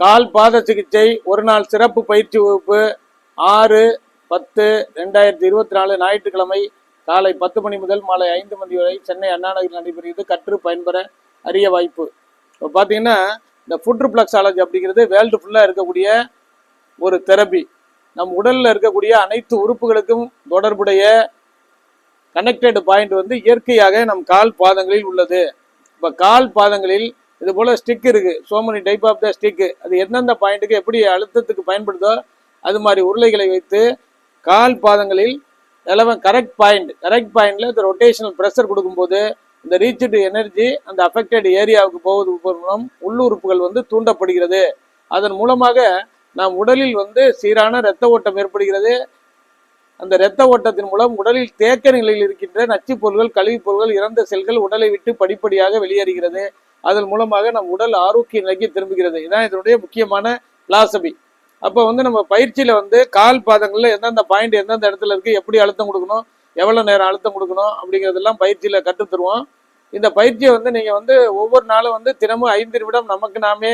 கால் பாத சிகிச்சை ஒரு நாள் சிறப்பு பயிற்சி வகுப்பு ஆறு பத்து ரெண்டாயிரத்தி இருபத்தி நாலு ஞாயிற்றுக்கிழமை காலை பத்து மணி முதல் மாலை ஐந்து மணி வரை சென்னை அண்ணா நகரில் நடைபெறுகிறது கற்று பயன்பெற அரிய வாய்ப்பு. இப்போ பார்த்தீங்கன்னா இந்த ஃபுட் ரிப்ளக்ஸாலஜி அப்படிங்கிறது வேர்ல்டு ஃபுல்லாக இருக்கக்கூடிய ஒரு தெரபி நம் உடலில் இருக்கக்கூடிய அனைத்து உறுப்புகளுக்கும் தொடர்புடைய கனெக்டட் பாயிண்ட் வந்து இயற்கையாக நம் கால் பாதங்களில் உள்ளது. இப்போ கால் பாதங்களில் இது போல் ஸ்டிக் இருக்குது so many type of the stick அது எந்தெந்த பாயிண்ட்டுக்கு எப்படி அழுத்தத்துக்கு பயன்படுதோ அது மாதிரி உருளைகளை வைத்து கால் பாதங்களில் நிலவன் கரெக்ட் பாயிண்ட் கரெக்ட் பாயிண்டில் இந்த ரொட்டேஷனல் ப்ரெஷர் கொடுக்கும்போது இந்த ரீச்சடு எனர்ஜி அந்த அஃபெக்டட் ஏரியாவுக்கு போவது மூலம் உள்ளுறுப்புகள் வந்து தூண்டப்படுகிறது. அதன் மூலமாக நாம் உடலில் வந்து சீரான இரத்த ஓட்டம் ஏற்படுகிறது. அந்த இரத்த ஓட்டத்தின் மூலம் உடலில் தேக்க நிலையில் இருக்கின்ற நச்சுப் பொருள்கள் கழிவுப் பொருள்கள் இறந்த செல்கள் உடலை விட்டு படிப்படியாக வெளியேறுகிறது. அதன் மூலமாக நம் உடல் ஆரோக்கிய நிலைக்கு திரும்புகிறது. இதான் இதனுடைய முக்கியமான பிலாசபி அப்போ வந்து நம்ம பயிற்சியில் வந்து கால் பாதங்களில் எந்தெந்த பாயிண்ட் எந்தெந்த இடத்துல இருக்குது எப்படி அழுத்தம் கொடுக்கணும் எவ்வளோ நேரம் அழுத்தம் கொடுக்கணும் அப்படிங்கிறதெல்லாம் பயிற்சியில் கற்றுத்தருவோம் இந்த பயிற்சியை வந்து நீங்கள் வந்து ஒவ்வொரு நாளும் வந்து தினமும் ஐந்து நிமிடம் நமக்கு நாமே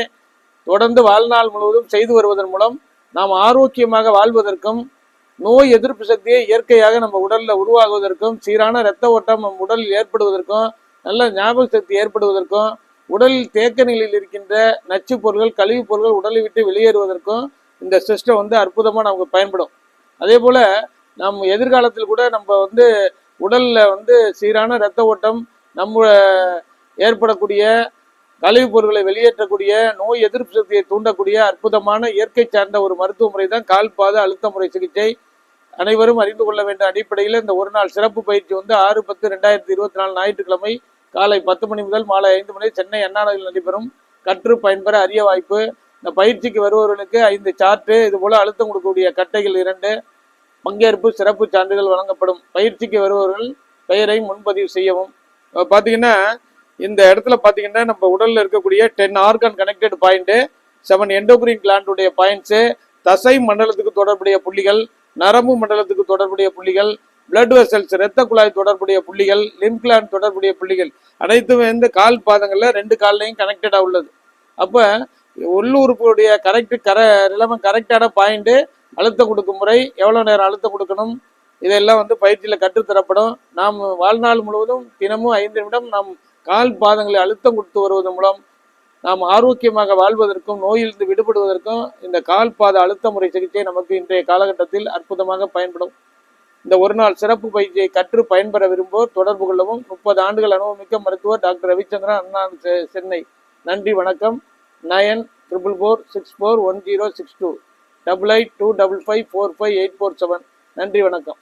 தொடர்ந்து வாழ்நாள் முழுவதும் செய்து வருவதன் மூலம் நாம் ஆரோக்கியமாக வாழ்வதற்கும் நோய் எதிர்ப்பு சக்தியை இயற்கையாக நம்ம உடலில் உருவாகுவதற்கும் சீரான இரத்த ஓட்டம் நம் உடலில் ஏற்படுவதற்கும் நல்ல ஞாபக சக்தி ஏற்படுவதற்கும் உடலில் தேக்க நிலையில் இருக்கின்ற நச்சுப் பொருட்கள் கழிவுப் பொருட்கள் உடலை விட்டு வெளியேறுவதற்கும் இந்த சிஸ்டம் வந்து அற்புதமாக நமக்கு பயன்படும். அதே போல் நம் எதிர்காலத்தில் கூட நம்ம வந்து உடலில் வந்து சீரான இரத்த ஓட்டம் நம்ம ஏற்படக்கூடிய கழிவுப் பொருட்களை வெளியேற்றக்கூடிய நோய் எதிர்ப்பு சக்தியை தூண்டக்கூடிய அற்புதமான இயற்கை சார்ந்த ஒரு மருத்துவ முறை தான் கால் பாத அழுத்த முறை சிகிச்சை. அனைவரும் அறிந்து கொள்ள வேண்டிய அடிப்படையில் இந்த ஒரு நாள் சிறப்பு பயிற்சி வந்து ஆறு பத்து ரெண்டாயிரத்தி இருபத்தி நாலு ஞாயிற்றுக்கிழமை காலை பத்து மணி முதல் மாலை ஐந்து மணி சென்னை அண்ணாநகரில் நடைபெறும் கற்று பயன்பெற அரிய வாய்ப்பு. இந்த பயிற்சிக்கு வருபவர்களுக்கு ஐந்து சார்ட்டு இது போல அழுத்தம் கொடுக்கக்கூடிய கட்டைகள் இரண்டு பங்கேற்பு சிறப்பு சான்றிதழ் வழங்கப்படும். பயிற்சிக்கு வருபவர்கள் பெயரை முன்பதிவு செய்யவும். பார்த்தீங்கன்னா இந்த இடத்துல பார்த்தீங்கன்னா நம்ம உடலில் இருக்கக்கூடிய ten organ connected point seven endocrine கிளாண்டுடைய points தசை மண்டலத்துக்கு தொடர்புடைய புள்ளிகள் நரம்பு மண்டலத்துக்கு தொடர்புடைய புள்ளிகள் பிளட் வெசல்ஸ் இரத்த குழாய் தொடர்புடைய புள்ளிகள் லிம் தொடர்புடைய புள்ளிகள் அனைத்தும் வந்து கால் பாதங்களில் ரெண்டு கால்லையும் கனெக்டடா உள்ளது. அப்போ உள்ளுறுப்புடைய கரெக்ட் கர நிலைமை கரெக்டான பாயிண்ட் அழுத்தம் கொடுக்கும் முறை எவ்வளவு நேரம் அழுத்தம் கொடுக்கணும் இதெல்லாம் வந்து பயிற்சியில் கற்றுத்தரப்படும். நாம் வாழ்நாள் முழுவதும் தினமும் ஐந்து நிமிடம் நாம் கால் பாதங்களை அழுத்தம் கொடுத்து வருவதன் மூலம் நாம் ஆரோக்கியமாக வாழ்வதற்கும் நோயிலிருந்து விடுபடுவதற்கும் இந்த கால் பாத அழுத்த முறை சிகிச்சை நமக்கு இன்றைய காலகட்டத்தில் அற்புதமாக பயன்படும். இந்த ஒரு நாள் சிறப்பு பயிற்சியை கற்று பயன்பெற விரும்புவோர் தொடர்பு கொள்ளவும். முப்பது ஆண்டுகள் அனுபவமிக்க மருத்துவர் டாக்டர் ரவிச்சந்திரன் அண்ணா செ- சென்னை. நன்றி வணக்கம். Nine triple four six four one zero six two double eight two double five four five eight four seven நன்றி வணக்கம்.